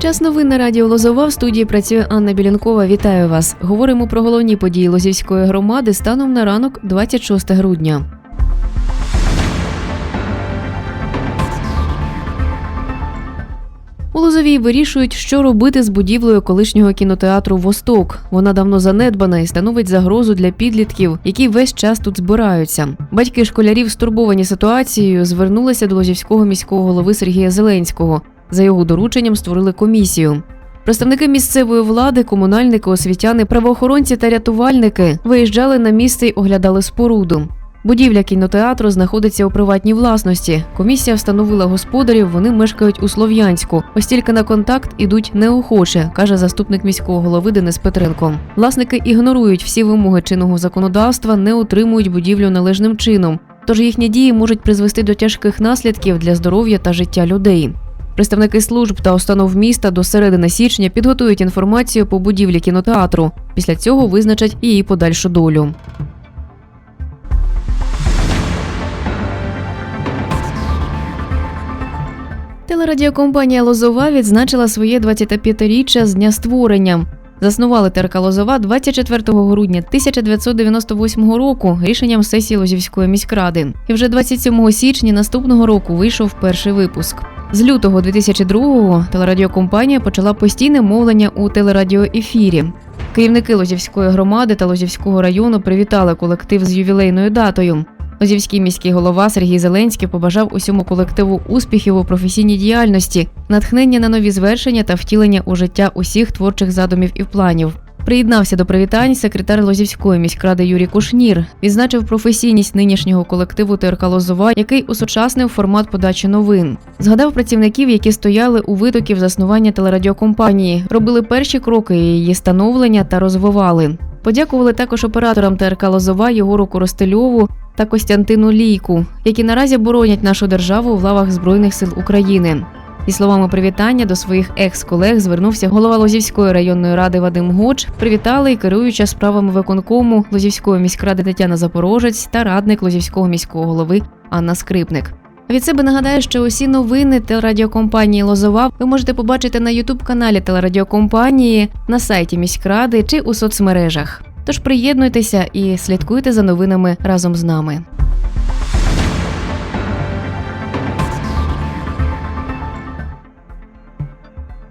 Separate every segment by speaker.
Speaker 1: Час новин на радіо Лозова в студії працює Анна Білянкова. Вітаю вас. Говоримо про головні події Лозівської громади станом на ранок 26 грудня. У Лозовій вирішують, що робити з будівлею колишнього кінотеатру Восток. Вона давно занедбана і становить загрозу для підлітків, які весь час тут збираються. Батьки школярів, стурбовані ситуацією, звернулися до Лозівського міського голови Сергія Зеленського. За його дорученням створили комісію. Представники місцевої влади, комунальники, освітяни, правоохоронці та рятувальники виїжджали на місце й оглядали споруду. Будівля кінотеатру знаходиться у приватній власності. Комісія встановила господарів. Вони мешкають у Слов'янську. Ось тільки на контакт ідуть неохоче, каже заступник міського голови Денис Петренко. Власники ігнорують всі вимоги чинного законодавства, не утримують будівлю належним чином. Тож їхні дії можуть призвести до тяжких наслідків для здоров'я та життя людей. Представники служб та установ міста до середини січня підготують інформацію по будівлі кінотеатру. Після цього визначать її подальшу долю. Телерадіокомпанія Лозова відзначила своє 25-річчя з дня створення. Заснували ТРК Лозова 24 грудня 1998 року рішенням сесії Лозівської міськради. І вже 27 січня наступного року вийшов перший випуск. З лютого 2002-го телерадіокомпанія почала постійне мовлення у телерадіоефірі. Керівники Лозівської громади та Лозівського району привітали колектив з ювілейною датою. Лозівський міський голова Сергій Зеленський побажав усьому колективу успіхів у професійній діяльності, натхнення на нові звершення та втілення у життя усіх творчих задумів і планів. Приєднався до привітань секретар Лозівської міськради Юрій Кушнір. Відзначив професійність нинішнього колективу ТРК Лозова, який усучаснив формат подачі новин. Згадав працівників, які стояли у витоків заснування телерадіокомпанії, робили перші кроки її становлення та розвивали. Подякували також операторам ТРК Лозова Єгору Коростельову та Костянтину Лійку, які наразі боронять нашу державу в лавах Збройних сил України. Зі словами привітання до своїх екс-колег звернувся голова Лозівської районної ради Вадим Гоч. Привітали і керуюча справами виконкому Лозівської міськради Тетяна Запорожець та радник Лозівського міського голови Анна Скрипник. Від себе нагадаю, що усі новини телерадіокомпанії Лозова ви можете побачити на ютуб-каналі телерадіокомпанії, на сайті міськради чи у соцмережах. Тож приєднуйтеся і слідкуйте за новинами разом з нами.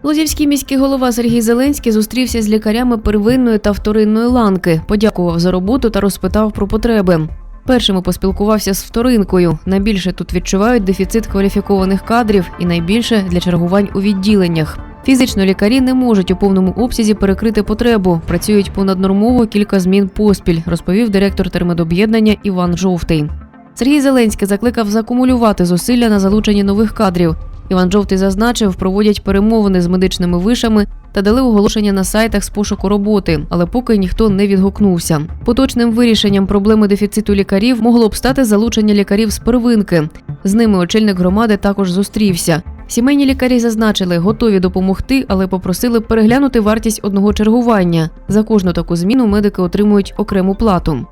Speaker 1: Лозівський міський голова Сергій Зеленський зустрівся з лікарями первинної та вторинної ланки, подякував за роботу та розпитав про потреби. Першими поспілкувався з вторинкою. Найбільше тут відчувають дефіцит кваліфікованих кадрів і найбільше для чергувань у відділеннях. Фізично лікарі не можуть у повному обсязі перекрити потребу. Працюють понаднормово кілька змін поспіль, розповів директор термедоб'єднання Іван Жовтий. Сергій Зеленський закликав закумулювати зусилля на залученні нових кадрів. Іван Жовтий зазначив, проводять перемовини з медичними вишами та дали оголошення на сайтах з пошуку роботи, але поки ніхто не відгукнувся. Поточним вирішенням проблеми дефіциту лікарів могло б стати залучення лікарів з первинки. З ними очільник громади також зустрівся. Сімейні лікарі зазначили, готові допомогти, але попросили переглянути вартість одного чергування. За кожну таку зміну медики отримують окрему плату.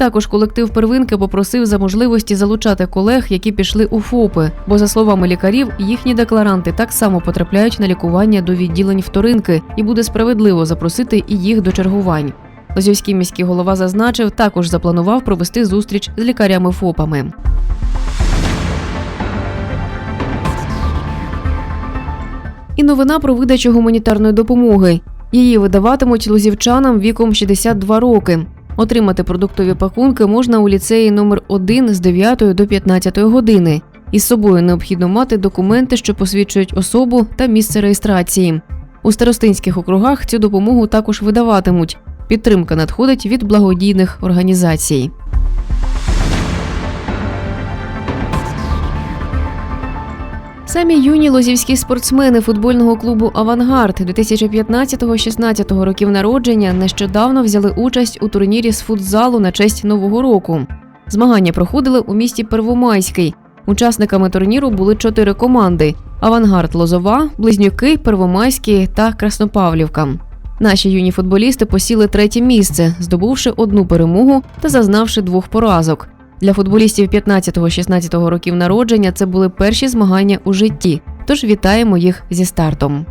Speaker 1: Також колектив первинки попросив за можливості залучати колег, які пішли у ФОПи, бо, за словами лікарів, їхні декларанти так само потрапляють на лікування до відділень вторинки, і буде справедливо запросити і їх до чергувань. Лозівський міський голова зазначив, також запланував провести зустріч з лікарями ФОПами. І новина про видачу гуманітарної допомоги. Її видаватимуть лозівчанам віком 62 роки. Отримати продуктові пакунки можна у ліцеї номер 1 з 9 до 15 години. Із собою необхідно мати документи, що посвідчують особу та місце реєстрації. У старостинських округах цю допомогу також видаватимуть. Підтримка надходить від благодійних організацій. Самі юні лозівські спортсмени футбольного клубу Авангард 2015-16 років народження нещодавно взяли участь у турнірі з футзалу на честь нового року. Змагання проходили у місті Первомайський. Учасниками турніру були чотири команди: Авангард Лозова, Близнюки, Первомайський та Краснопавлівка. Наші юні футболісти посіли третє місце, здобувши одну перемогу та зазнавши двох поразок. Для футболістів 15-16 років народження це були перші змагання у житті. Тож вітаємо їх зі стартом.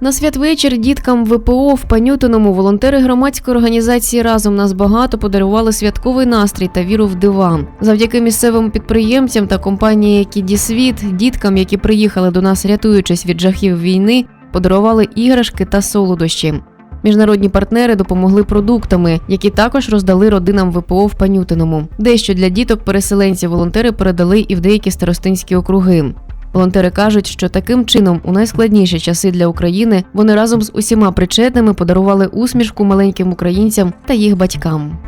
Speaker 1: На святвечір діткам ВПО в Панютиному волонтери громадської організації Разом нас багато подарували святковий настрій та віру в диван. Завдяки місцевим підприємцям та компанії Кідісвіт діткам, які приїхали до нас, рятуючись від жахів війни, подарували іграшки та солодощі. Міжнародні партнери допомогли продуктами, які також роздали родинам ВПО в Панютиному. Дещо для діток-переселенців волонтери передали і в деякі старостинські округи. Волонтери кажуть, що таким чином у найскладніші часи для України вони разом з усіма причетними подарували усмішку маленьким українцям та їх батькам.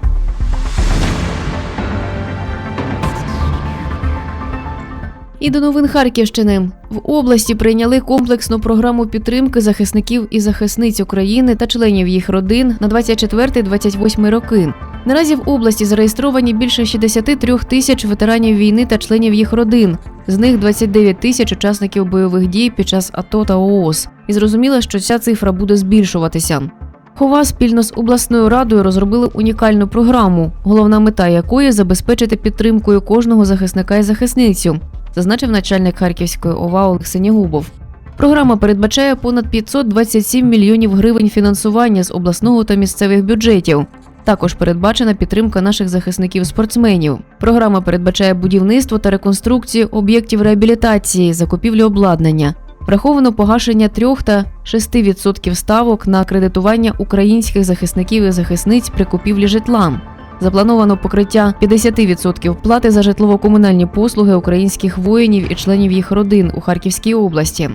Speaker 1: І до новин Харківщини в області прийняли комплексну програму підтримки захисників і захисниць України та членів їх родин на 24-28 роки. Наразі в області зареєстровані більше 63 тисяч ветеранів війни та членів їх родин. З них 29 тисяч учасників бойових дій під час АТО та ООС. І зрозуміло, що ця цифра буде збільшуватися. Хова спільно з обласною радою розробили унікальну програму, головна мета якої забезпечити підтримкою кожного захисника і захисницю, зазначив начальник Харківської ОВА Олег Синягубов. Програма передбачає понад 527 мільйонів гривень фінансування з обласного та місцевих бюджетів. Також передбачена підтримка наших захисників-спортсменів. Програма передбачає будівництво та реконструкцію об'єктів реабілітації, закупівлю обладнання. Враховано погашення 3 та 6% ставок на кредитування українських захисників і захисниць при купівлі житла. Заплановано покриття 50% плати за житлово-комунальні послуги українських воїнів і членів їх родин у Харківській області.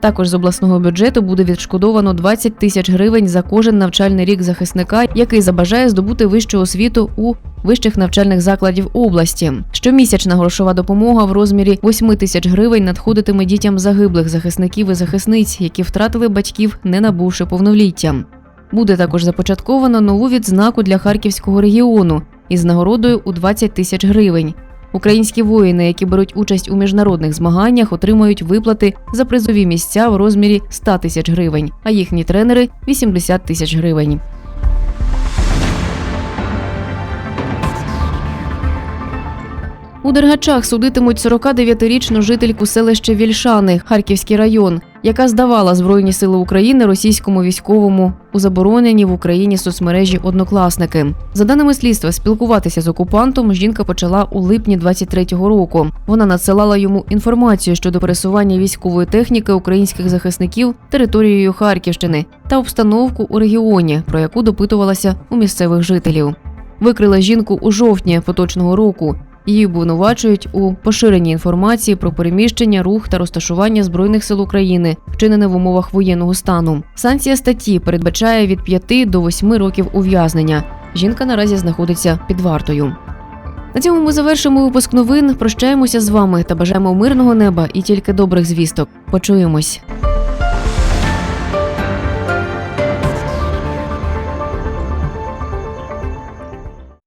Speaker 1: Також з обласного бюджету буде відшкодовано 20 тисяч гривень за кожен навчальний рік захисника, який забажає здобути вищу освіту у вищих навчальних закладів області. Щомісячна грошова допомога в розмірі 8 тисяч гривень надходитиме дітям загиблих захисників і захисниць, які втратили батьків, не набувши повноліття. Буде також започатковано нову відзнаку для харківського регіону із нагородою у 20 тисяч гривень. Українські воїни, які беруть участь у міжнародних змаганнях, отримують виплати за призові місця в розмірі 100 тисяч гривень, а їхні тренери 80 тисяч гривень. У Дергачах судитимуть 49-річну жительку селища Вільшани, Харківський район, яка здавала Збройні сили України російському військовому у забороненій в Україні соцмережі однокласники. За даними слідства, спілкуватися з окупантом жінка почала у липні 23-го року. Вона надсилала йому інформацію щодо пересування військової техніки українських захисників територією Харківщини та обстановку у регіоні, про яку допитувалася у місцевих жителів. Викрила жінку у жовтні поточного року. Її обвинувачують у поширенні інформації про переміщення, рух та розташування збройних сил України, вчинене в умовах воєнного стану. Санкція статті передбачає від 5 до 8 років ув'язнення. Жінка наразі знаходиться під вартою. На цьому ми завершимо випуск новин. Прощаємося з вами та бажаємо мирного неба і тільки добрих звісток. Почуємось.